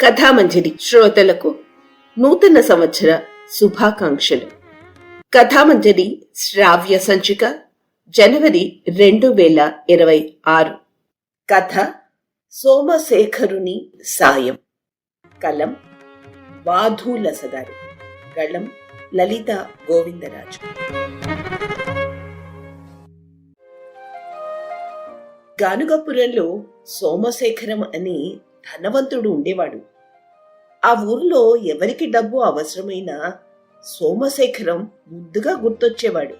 కథామంజరి శ్రోతలకు నూతన సంవత్సర శుభాకాంక్షలు. కథామంజరి శ్రావ్య సంచిక జనవరి రెండు వేల ఇరవై ఆరు. కథ సోమశేఖరుని సాయం. కలం వాధూలస గారు గళం లలిత గోవిందరాజు. గానుగపురంలో సోమశేఖరం అని ధనవంతుడు ఉండేవాడు. ఆ ఊర్లో ఎవరికి డబ్బు అవసరమైనా సోమశేఖరం ముద్దుగా గుర్తొచ్చేవాడు.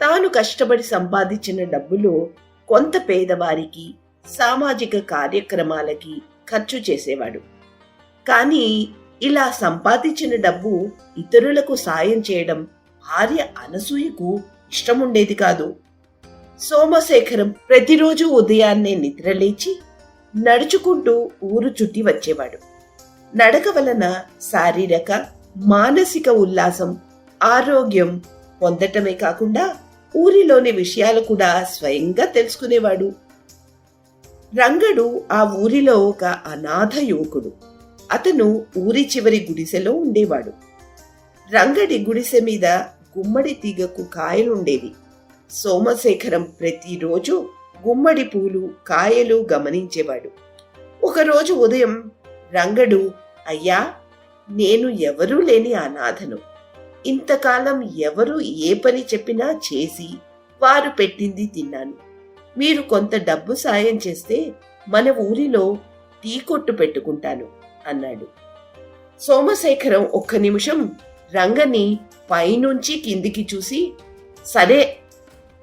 తాను కష్టపడి సంపాదించిన డబ్బులో కొంత పేదవారికి సామాజిక కార్యక్రమాలకి ఖర్చు చేసేవాడు. కానీ ఇలా సంపాదించిన డబ్బు ఇతరులకు సాయం చేయడం భార్య అనసూయకు ఇష్టముండేది కాదు. సోమశేఖరం ప్రతిరోజు ఉదయాన్నే నిద్రలేచి నడుచుకుంటూ ఊరు చుట్టి వచ్చేవాడు. నడక వలన శారీరక మానసిక ఉల్లాసం ఆరోగ్యం పొందటమే కాకుండా ఊరిలోని విషయాలు కూడా స్వయంగా తెలుసుకునేవాడు. రంగడు ఆ ఊరిలో ఒక అనాథ యువకుడు. అతను ఊరి చివరి గుడిసెలో ఉండేవాడు. రంగడి గుడిసె మీద గుమ్మడి తీగకు కాయలుండేవి. సోమశేఖరం ప్రతిరోజు గుమ్మడి పూలు కాయలు గమనించేవాడు. ఒకరోజు ఉదయం రంగడు అయ్యా నేను ఎవరూ లేని అనాథను. ఇంతకాలం ఎవరు ఏ పని చెప్పినా చేసి వారు పెట్టింది తిన్నాను. మీరు కొంత డబ్బు సాయం చేస్తే మన ఊరిలో టీ కొట్టు పెట్టుకుంటాను అన్నాడు. సోమశేఖరం ఒక్క నిమిషం రంగని పైనుంచి కిందికి చూసి సరే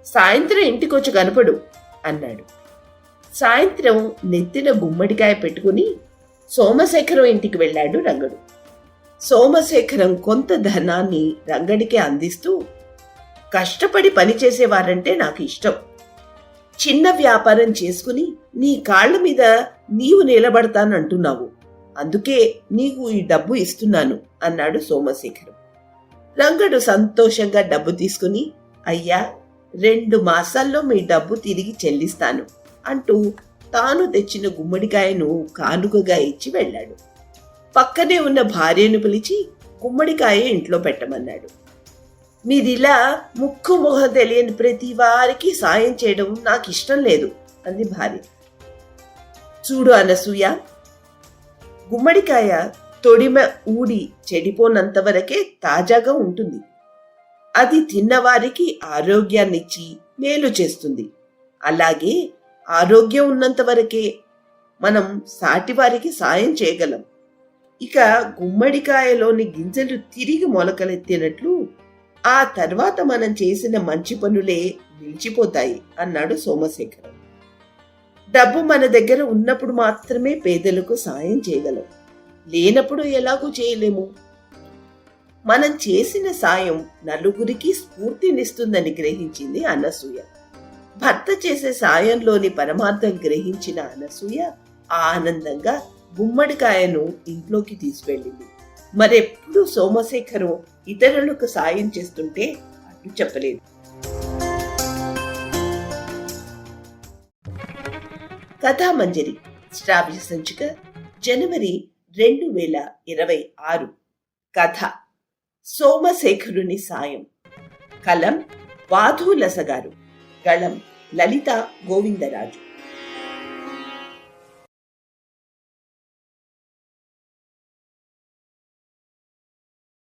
సాయంత్రం ఇంటికొచ్చి కనపడు. అన్నాడు. సాయంత్రం నెత్తిన గుమ్మడికాయ పెట్టుకుని సోమశేఖరం ఇంటికి వెళ్ళాడు రంగడు. సోమశేఖరం కొంత ధనాన్ని రంగడికి అందిస్తూ కష్టపడి పనిచేసేవారంటే నాకు ఇష్టం. చిన్న వ్యాపారం చేసుకుని నీ కాళ్ళ మీద నీవు నిలబడతానంటున్నావు. అందుకే నీకు ఈ డబ్బు ఇస్తున్నాను అన్నాడు సోమశేఖరం. రంగడు సంతోషంగా డబ్బు తీసుకుని అయ్యా రెండు మాసాల్లో మీ డబ్బు తిరిగి చెల్లిస్తాను అంటూ తాను తెచ్చిన గుమ్మడికాయను కానుకగా ఇచ్చి వెళ్ళాడు. పక్కనే ఉన్న భార్యను పిలిచి గుమ్మడికాయ ఇంట్లో పెట్టమన్నాడు. మీదిలా ముక్కు మొహం తెలియని ప్రతి వారికి సాయం చేయడం నాకు ఇష్టం లేదు అంది భార్య. చూడు అనసూయ గుమ్మడికాయ తొడిమ ఊడి చెడిపోనంత వరకే తాజాగా ఉంటుంది. అది తిన్నవారికి ఆరోగ్యాన్నిచ్చి మేలు చేస్తుంది. అలాగే ఆరోగ్యం ఉన్నంత వరకే మనం సాటివారికి సాయం చేయగలం. ఇక గుమ్మడికాయలోని గింజలు తిరిగి మొలకలెత్తినట్లు ఆ తర్వాత మనం చేసిన మంచి పనులే నిలిచిపోతాయి అన్నాడు సోమశేఖరం. డబ్బు మన దగ్గర ఉన్నప్పుడు మాత్రమే పేదలకు సాయం చేయగలం. లేనప్పుడు ఎలాగూ చేయలేము. మనం చేసిన సాయం నలుగురికి స్ఫూర్తినిస్తుందని గ్రహించింది అనసూయ. భర్త చేసే సాయంలోని పరమార్థం గ్రహించిన అనసూయ ఆనందంగా గుమ్మడికాయను ఇంట్లోకి తీసుకెళ్ళింది. మరెప్పుడు సోమశేఖరం ఇతరులకు సాయం చేస్తుంటే అడ్డు చెప్పలేదు. కథామంజరి శ్రావ్య సంచిక జనవరి రెండు వేల ఇరవై ఆరు. కథ సోమశేఖరుని సాయం. కలం వాధూలస లసగారు గళం లలిత గోవిందరాజు.